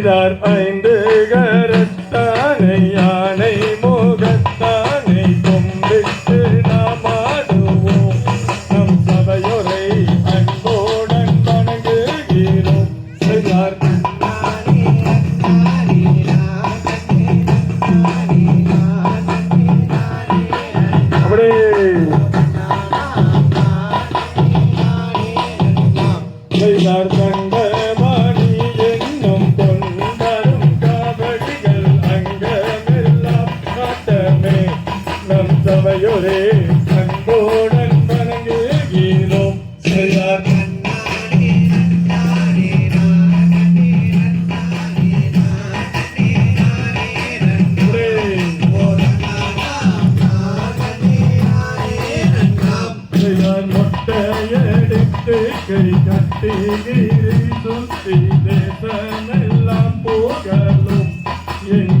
செய்தார் ஐந்து கரத்தானையா? கட்டு கை கட்டி கிரி சுத்தி தேசமெல்லாம் போகலும் எங்க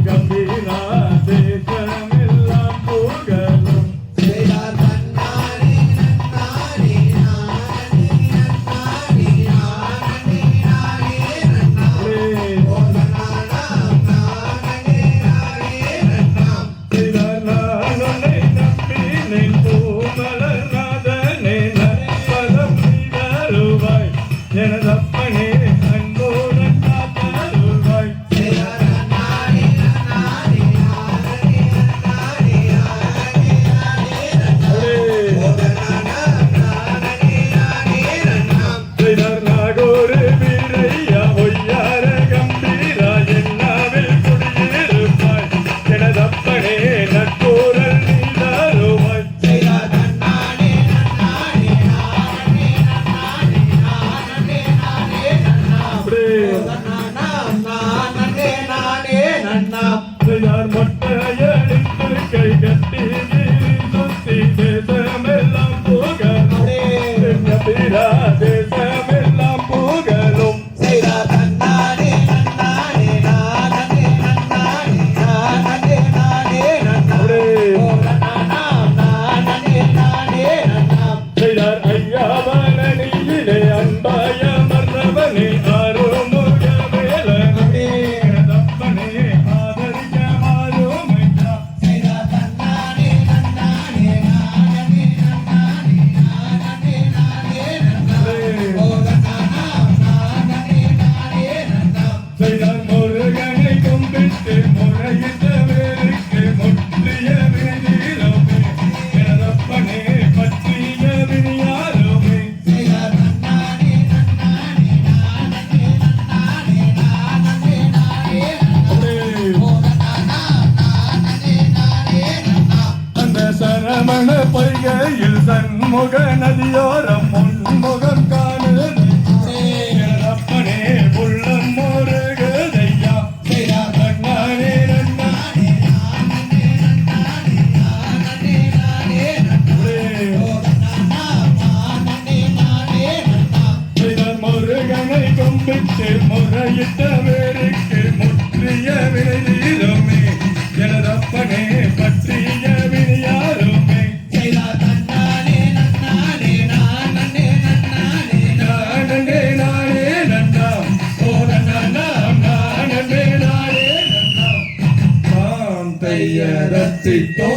தத்திட்டோ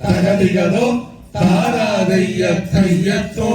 தகதிகதோ தாராதைய தையத்தோ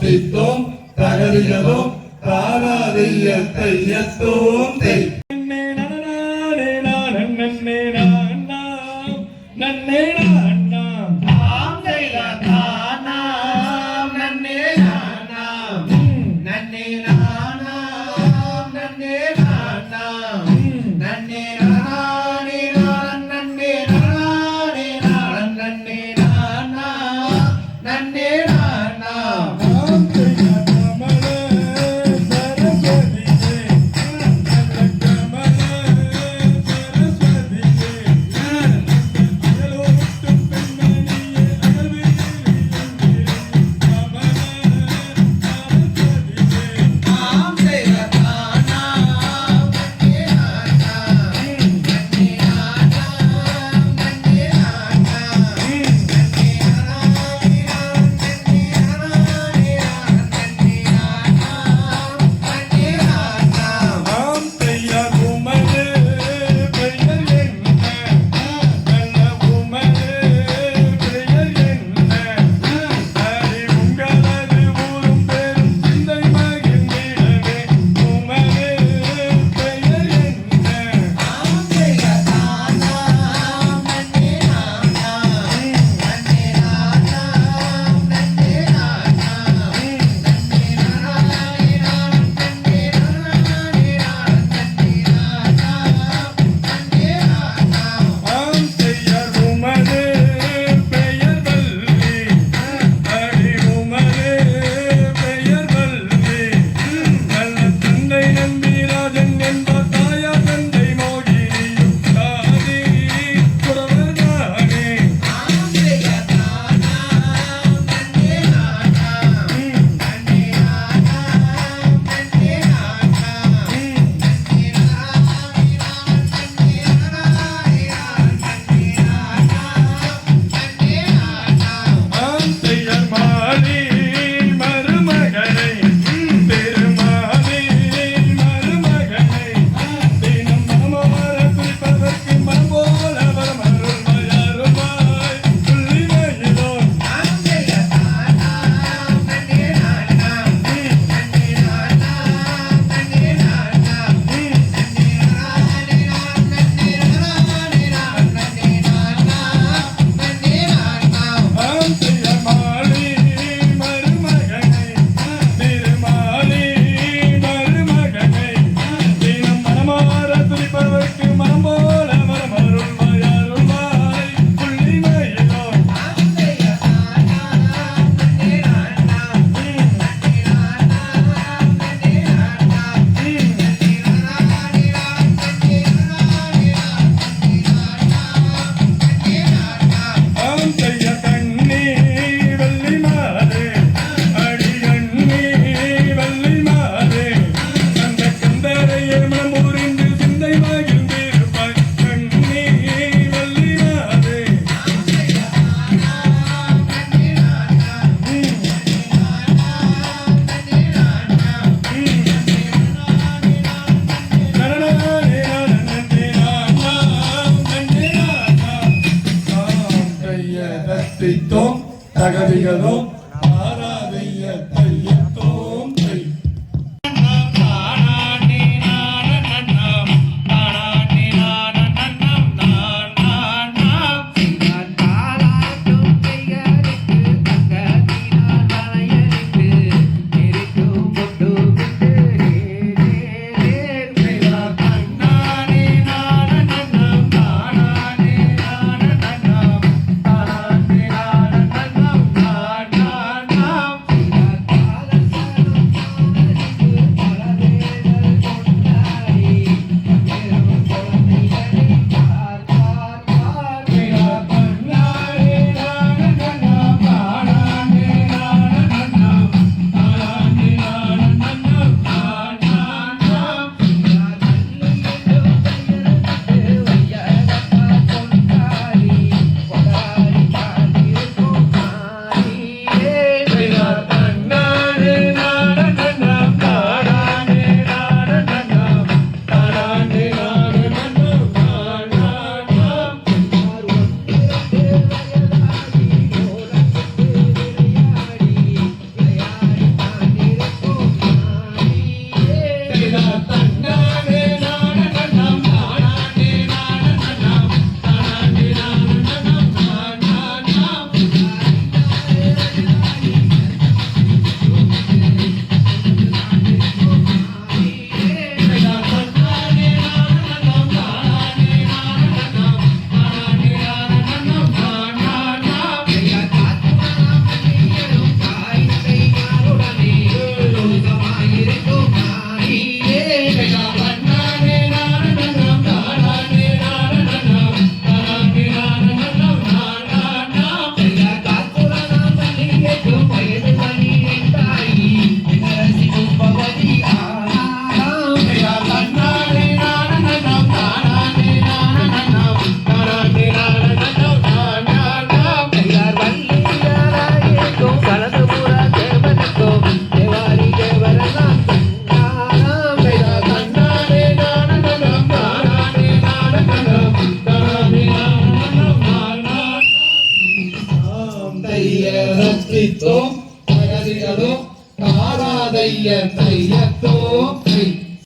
தையதத்தித்தோம் தகதியதோம் தாராதைய தையத்தோம் தை